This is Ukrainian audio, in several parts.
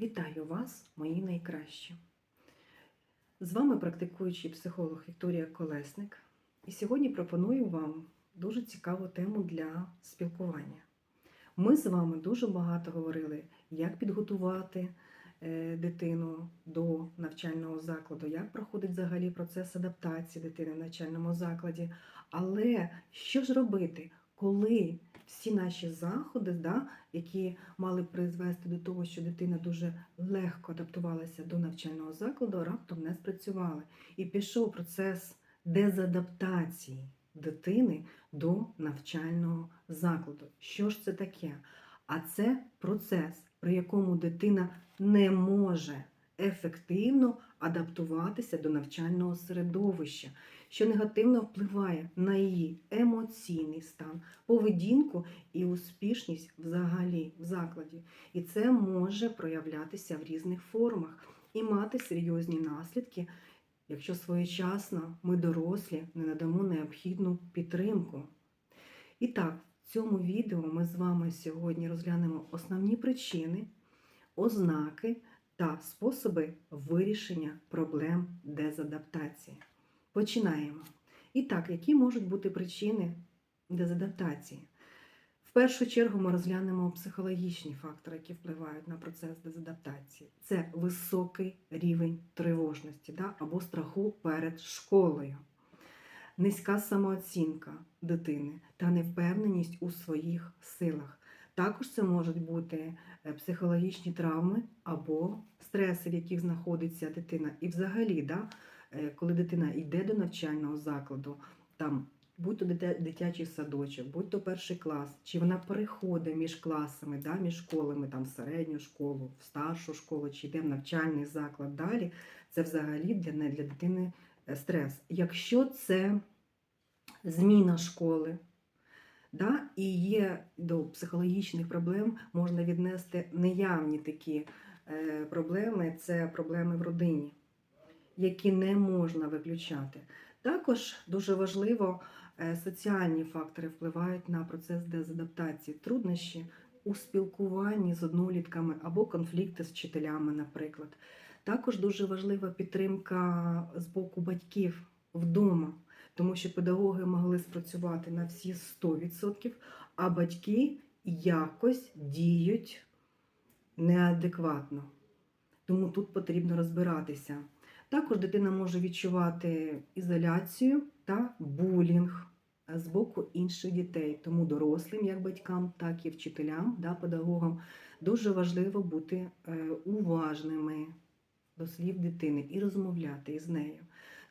Вітаю вас, мої найкращі! З вами практикуючий психолог Вікторія Колесник. І сьогодні пропоную вам дуже цікаву тему для спілкування. Ми з вами дуже багато говорили, як підготувати е, дитину до навчального закладу, як проходить взагалі процес адаптації дитини в навчальному закладі. Але що ж робити, коли всі наші заходи, да, які мали призвести до того, що дитина дуже легко адаптувалася до навчального закладу, раптом не спрацювали. І пішов процес дезадаптації дитини до навчального закладу. Що ж це таке? А це процес, при якому дитина не може ефективно адаптуватися до навчального середовища, що негативно впливає на її емоційний стан, поведінку і успішність взагалі в закладі. І це може проявлятися в різних формах і мати серйозні наслідки, якщо своєчасно ми дорослі не надамо необхідну підтримку. І так, в цьому відео ми з вами сьогодні розглянемо основні причини, ознаки та способи вирішення проблем дезадаптації. Починаємо. І так, які можуть бути причини дезадаптації? В першу чергу ми розглянемо психологічні фактори, які впливають на процес дезадаптації. Це високий рівень тривожності да, або страху перед школою, низька самооцінка дитини та невпевненість у своїх силах. Також це можуть бути е, психологічні травми або стреси, в яких знаходиться дитина. І взагалі, да, е, коли дитина йде до навчального закладу, там будь-то дитячий садочок, будь-то перший клас, чи вона переходить між класами, да, між школами, там середню школу, в старшу школу, чи йде в навчальний заклад далі, це взагалі для, для дитини е, стрес. Якщо це зміна школи, Да? І є до психологічних проблем можна віднести неявні такі е, проблеми це проблеми в родині, які не можна виключати. Також дуже важливо, е, соціальні фактори впливають на процес дезадаптації, труднощі у спілкуванні з однолітками або конфлікти з вчителями, наприклад. Також дуже важлива підтримка з боку батьків вдома тому що педагоги могли спрацювати на всі 100%, а батьки якось діють неадекватно. Тому тут потрібно розбиратися. Також дитина може відчувати ізоляцію та булінг з боку інших дітей. Тому дорослим, як батькам, так і вчителям, да, педагогам, дуже важливо бути е, уважними до слів дитини і розмовляти із нею.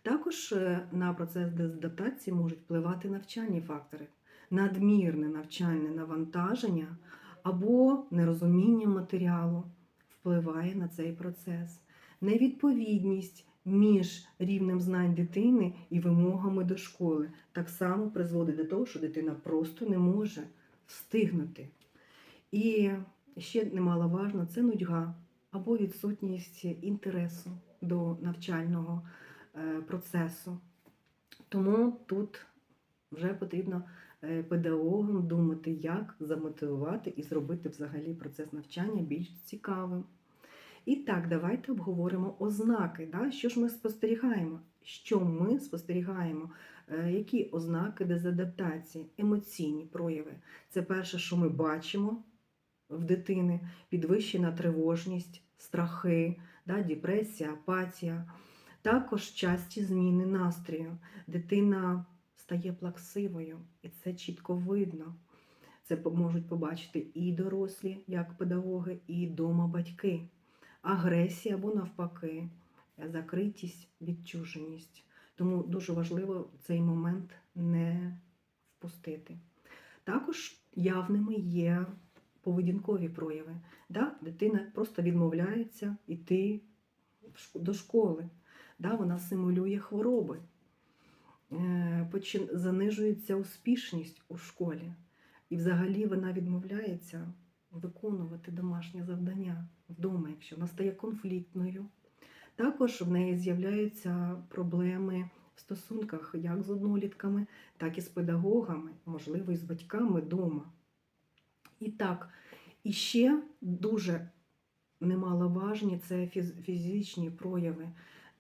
Також е, на процес дезадаптації можуть впливати навчальні фактори, надмірне навчальне навантаження або нерозуміння матеріалу впливає на цей процес, невідповідність між рівнем знань дитини і вимогами до школи так само призводить до того, що дитина просто не може встигнути. І ще немаловажно це нудьга або відсутність інтересу до навчального. Е, процесу. Тому тут вже потрібно е, педагогам думати, як замотивувати і зробити взагалі процес навчання більш цікавим. І так, давайте обговоримо ознаки. Да? Що ж ми спостерігаємо? Що ми спостерігаємо? Е, які ознаки дезадаптації, емоційні прояви? Це перше, що ми бачимо в дитини, підвищена тривожність, страхи, да? депресія, апатія. Також часті зміни настрою. Дитина стає плаксивою, і це чітко видно. Це можуть побачити і дорослі, як педагоги, і дома батьки. Агресія або навпаки, закритість, відчуженість. Тому дуже важливо цей момент не впустити. Також явними є поведінкові прояви. Да? Дитина просто відмовляється йти до школи да, вона симулює хвороби, е, занижується успішність у школі. І взагалі вона відмовляється виконувати домашнє завдання вдома, якщо вона стає конфліктною. Також в неї з'являються проблеми в стосунках як з однолітками, так і з педагогами, можливо, і з батьками вдома. І так, і ще дуже немаловажні це фіз- фізичні прояви.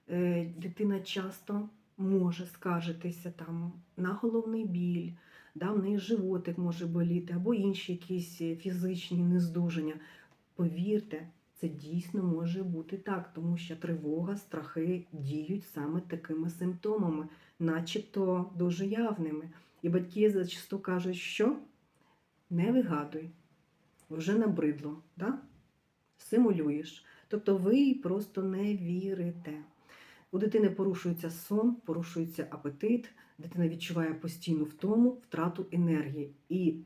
Е, Дитина часто може скаржитися там на головний біль, да, в неї животик може боліти, або інші якісь е, фізичні нездужання. Повірте, це дійсно може бути так, тому що тривога, страхи діють саме такими симптомами, начебто дуже явними. І батьки зачасту кажуть, що не вигадуй, вже набридло, да? симулюєш. Тобто ви просто не вірите. У дитини порушується сон, порушується апетит, дитина відчуває постійну втому, втрату енергії. І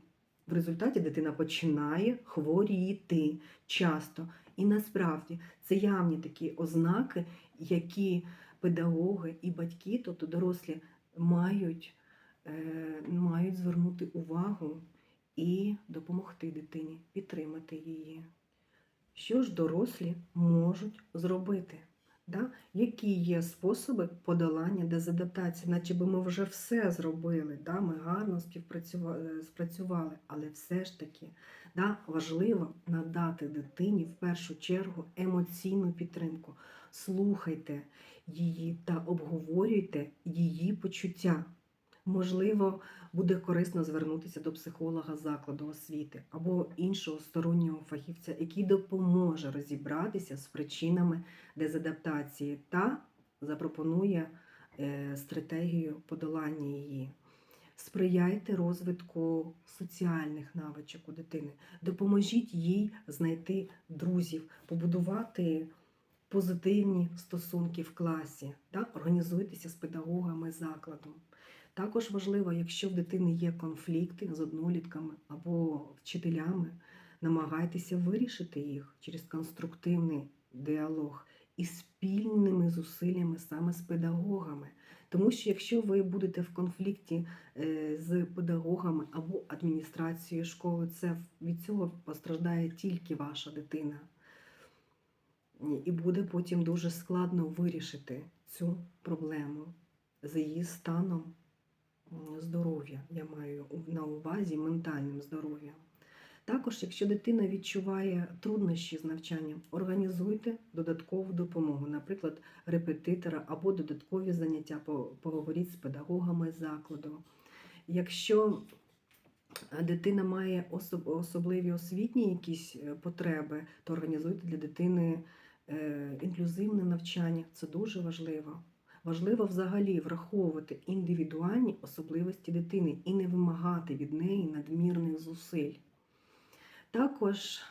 в результаті дитина починає хворіти часто. І насправді це явні такі ознаки, які педагоги і батьки, тобто дорослі, мають, е, мають звернути увагу і допомогти дитині, підтримати її. Що ж дорослі можуть зробити? Да? Які є способи подолання дезадаптації? Наче би ми вже все зробили, да? ми гарно спрацювали, але все ж таки да? важливо надати дитині в першу чергу емоційну підтримку. Слухайте її та обговорюйте її почуття. Можливо, буде корисно звернутися до психолога закладу освіти або іншого стороннього фахівця, який допоможе розібратися з причинами дезадаптації та запропонує е, стратегію подолання її. Сприяйте розвитку соціальних навичок у дитини, допоможіть їй знайти друзів, побудувати позитивні стосунки в класі, та організуйтеся з педагогами закладу. Також важливо, якщо в дитини є конфлікти з однолітками або вчителями, намагайтеся вирішити їх через конструктивний діалог і спільними зусиллями саме з педагогами. Тому що якщо ви будете в конфлікті е, з педагогами або адміністрацією школи, це від цього постраждає тільки ваша дитина. І буде потім дуже складно вирішити цю проблему за її станом здоров'я. Я маю на увазі ментальним здоров'ям. Також, якщо дитина відчуває труднощі з навчанням, організуйте додаткову допомогу, наприклад, репетитора або додаткові заняття, поговоріть з педагогами закладу. Якщо е, дитина має особливі освітні якісь е, потреби, то організуйте для дитини е, інклюзивне навчання. Це дуже важливо. Важливо взагалі враховувати індивідуальні особливості дитини і не вимагати від неї надмірних зусиль. Також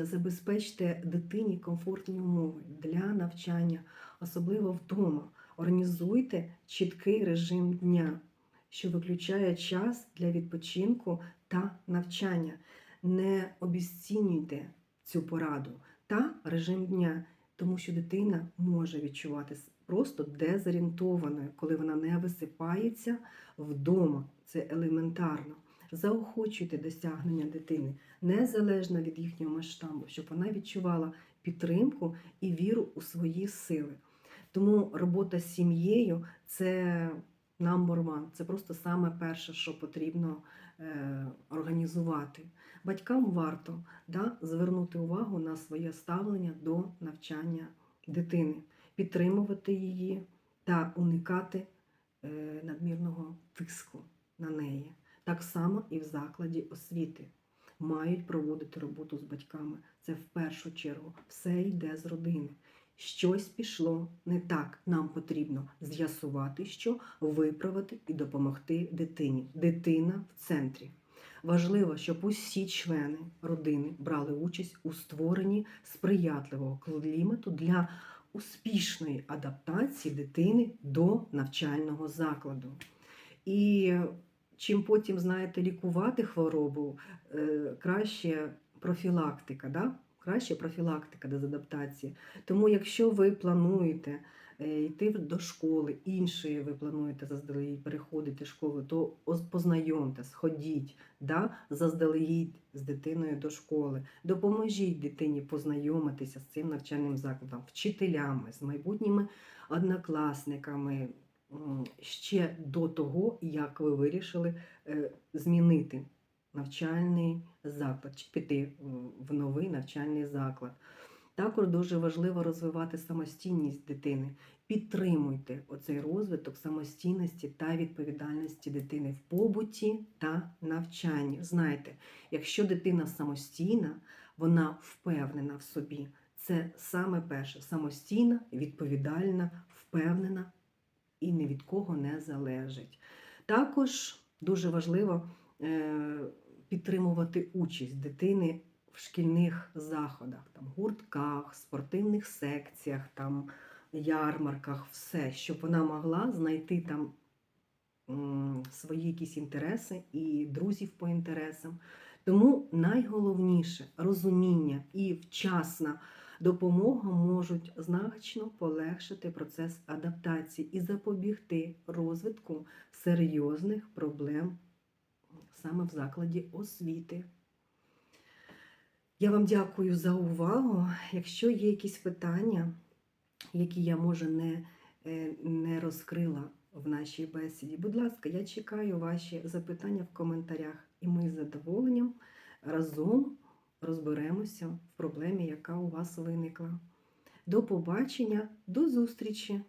забезпечте дитині комфортні умови для навчання, особливо вдома. Організуйте чіткий режим дня, що виключає час для відпочинку та навчання. Не обіцінюйте цю пораду та режим дня, тому що дитина може відчувати просто дезорієнтованою, коли вона не висипається вдома. Це елементарно. Заохочуйте досягнення дитини незалежно від їхнього масштабу, щоб вона відчувала підтримку і віру у свої сили. Тому робота з сім'єю це number one, це просто саме перше, що потрібно е, організувати. Батькам варто да, звернути увагу на своє ставлення до навчання дитини, підтримувати її та уникати е, надмірного тиску на неї. Так само і в закладі освіти мають проводити роботу з батьками. Це в першу чергу все йде з родини. Щось пішло не так. Нам потрібно з'ясувати, що виправити і допомогти дитині. Дитина в центрі. Важливо, щоб усі члени родини брали участь у створенні сприятливого клімату для успішної адаптації дитини до навчального закладу. І чим потім, знаєте, лікувати хворобу, е, краще профілактика, да? краще профілактика дезадаптації. Тому, якщо ви плануєте йти до школи, іншої ви плануєте заздалегідь переходити школу, то оз- познайомтесь, ходіть да? заздалегідь з дитиною до школи. Допоможіть дитині познайомитися з цим навчальним закладом, вчителями, з майбутніми однокласниками. Ще до того, як ви вирішили е, змінити навчальний заклад чи піти в новий навчальний заклад. Також дуже важливо розвивати самостійність дитини. Підтримуйте оцей розвиток самостійності та відповідальності дитини в побуті та навчанні. Знайте, якщо дитина самостійна, вона впевнена в собі. Це саме перше самостійна, відповідальна, впевнена і ні від кого не залежить. Також дуже важливо е, підтримувати участь дитини шкільних заходах, там, гуртках, спортивних секціях, там, ярмарках, все, щоб вона могла знайти там свої якісь інтереси і друзів по інтересам. Тому найголовніше розуміння і вчасна допомога можуть значно полегшити процес адаптації і запобігти розвитку серйозних проблем саме в закладі освіти. Я вам дякую за увагу. Якщо є якісь питання, які я може не, е, не розкрила в нашій бесіді, будь ласка, я чекаю ваші запитання в коментарях, і ми з задоволенням разом розберемося в проблемі, яка у вас виникла. До побачення, до зустрічі!